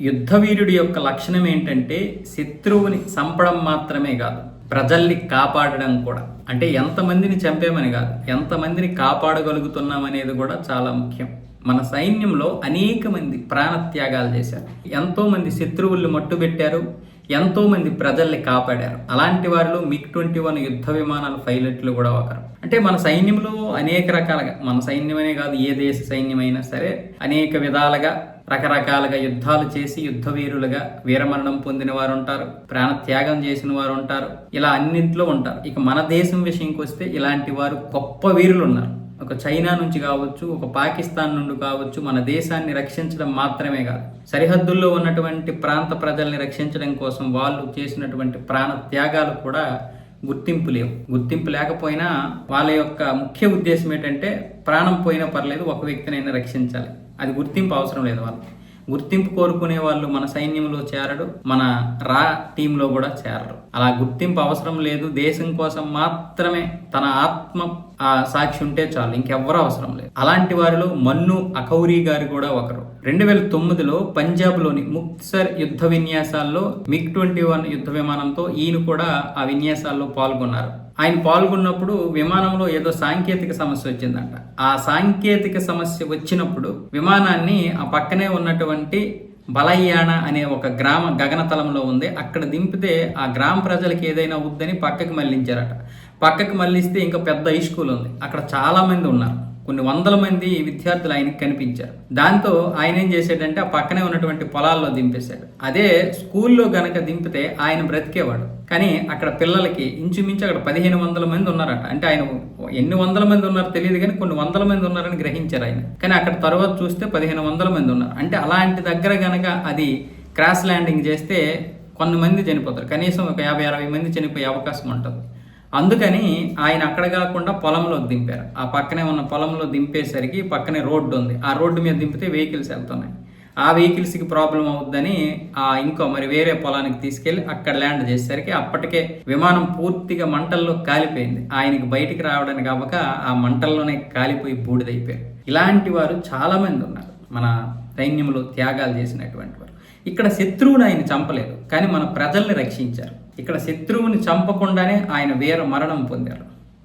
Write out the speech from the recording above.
యుద్ధవీరుడి యొక్క లక్షణం ఏంటంటే శత్రువుని చంపడం మాత్రమే కాదు ప్రజల్ని కాపాడడం కూడా. అంటే ఎంతమందిని చంపేమని కాదు ఎంతమందిని కాపాడగలుగుతున్నాం అనేది కూడా చాలా ముఖ్యం. మన సైన్యంలో అనేక మంది ప్రాణత్యాగాలు చేశారు. ఎంతోమంది శత్రువుల్ని మట్టుబెట్టారు ఎంతోమంది ప్రజల్ని కాపాడారు. అలాంటి వారిలో మిగ్ ట్వంటీ వన్ యుద్ధ విమానాల పైలట్లు కూడా ఒకరు. అంటే మన సైన్యంలో అనేక రకాలుగా మన సైన్యమనే కాదు ఏ దేశ సైన్యమైనా సరే అనేక విధాలుగా రకరకాలుగా యుద్ధాలు చేసి యుద్ధ వీరులుగా వీరమరణం పొందిన వారు ఉంటారు ప్రాణ త్యాగం చేసిన వారు ఉంటారు ఇలా అన్నింటిలో ఉంటారు. ఇక మన దేశం విషయంకి వస్తే ఇలాంటి వారు గొప్ప వీరులు ఉన్నారు ఒక చైనా నుంచి కావచ్చు ఒక పాకిస్తాన్ నుండి కావచ్చు మన దేశాన్ని రక్షించడం మాత్రమే కాదు. సరిహద్దుల్లో ఉన్నటువంటి ప్రాంత ప్రజల్ని రక్షించడం కోసం వాళ్ళు చేసినటువంటి ప్రాణ త్యాగాలు కూడా గుర్తింపు లేవు. గుర్తింపు లేకపోయినా వాళ్ళ యొక్క ముఖ్య ఉద్దేశం ఏంటంటే ప్రాణం పోయినా పర్లేదు ఒక వ్యక్తినైనా రక్షించాలి. అది గుర్తింపు అవసరం లేదు వాళ్ళకి. గుర్తింపు కోరుకునే వాళ్ళు మన సైన్యంలో చేరడు మన రా టీంలో కూడా చేరరు. అలా గుర్తింపు అవసరం లేదు దేశం కోసం మాత్రమే తన ఆత్మ సాక్షి ఉంటే చాలు ఇంకెవ్వరూ అవసరం లేదు. అలాంటి వారిలో మన్ను అకౌరి గారు కూడా ఒకరు. రెండు వేల తొమ్మిదిలో పంజాబ్లోని ముక్సర్ యుద్ధ విన్యాసాల్లో మిగ్ ట్వంటీ వన్ యుద్ధ విమానంతో ఈయన కూడా ఆ విన్యాసాల్లో పాల్గొన్నారు. ఆయన పాల్గొన్నప్పుడు విమానంలో ఏదో సాంకేతిక సమస్య వచ్చిందంట. ఆ సాంకేతిక సమస్య వచ్చినప్పుడు విమానాన్ని ఆ పక్కనే ఉన్నటువంటి బలయ్యాణ అనే ఒక గ్రామ గగనతలంలో ఉంది. అక్కడ దింపితే ఆ గ్రామ ప్రజలకి ఏదైనా వద్దని పక్కకి మళ్ళించారట పక్కకి మళ్ళిస్తే ఇంకా పెద్ద హై స్కూల్ ఉంది. అక్కడ చాలామంది ఉన్నారు. కొన్ని వందల మంది విద్యార్థులు ఆయనకి కనిపించారు. దాంతో ఆయన ఏం చేశాడంటే ఆ పక్కనే ఉన్నటువంటి పొలాల్లో దింపేశాడు. అదే స్కూల్లో గనక దింపితే ఆయన బ్రతికేవాడు. కానీ అక్కడ పిల్లలకి ఇంచుమించు అక్కడ పదిహేను వందల మంది ఉన్నారట. అంటే ఆయన ఎన్ని వందల మంది ఉన్నారో తెలియదు కానీ కొన్ని వందల మంది ఉన్నారని గ్రహించారు ఆయన. కానీ అక్కడ తర్వాత చూస్తే పదిహేను వందల మంది ఉన్నారు. అంటే అలాంటి దగ్గర గనక అది క్రాష్ ల్యాండింగ్ చేస్తే కొంతమంది చనిపోతారు. కనీసం ఒక యాభై అరవై మంది చనిపోయే అవకాశం ఉంటుంది. అందుకని ఆయన అక్కడ కాకుండా పొలంలో దింపారు. ఆ పక్కనే ఉన్న పొలంలో దింపేసరికి పక్కనే రోడ్డు ఉంది. ఆ రోడ్డు మీద దింపితే వెహికల్స్ వెళ్తున్నాయి. ఆ వెహికల్స్కి ప్రాబ్లం అవుద్దని ఆ ఇంకో మరి వేరే పొలానికి తీసుకెళ్ళి అక్కడ ల్యాండ్ చేసేసరికి అప్పటికే విమానం పూర్తిగా మంటల్లో కాలిపోయింది. ఆయనకి బయటికి రావడానికి అవ్వక ఆ మంటల్లోనే కాలిపోయి బూడిదైపోయారు. ఇలాంటి వారు చాలామంది ఉన్నారు. మన సైన్యంలో త్యాగాలు చేసినటువంటి వారు. ఇక్కడ శత్రువుని ఆయన చంపలేదు. కానీ మన ప్రజల్ని రక్షించారు. ఇక్కడ శత్రువుని చంపకుండానే ఆయన వీర మరణం పొందారు.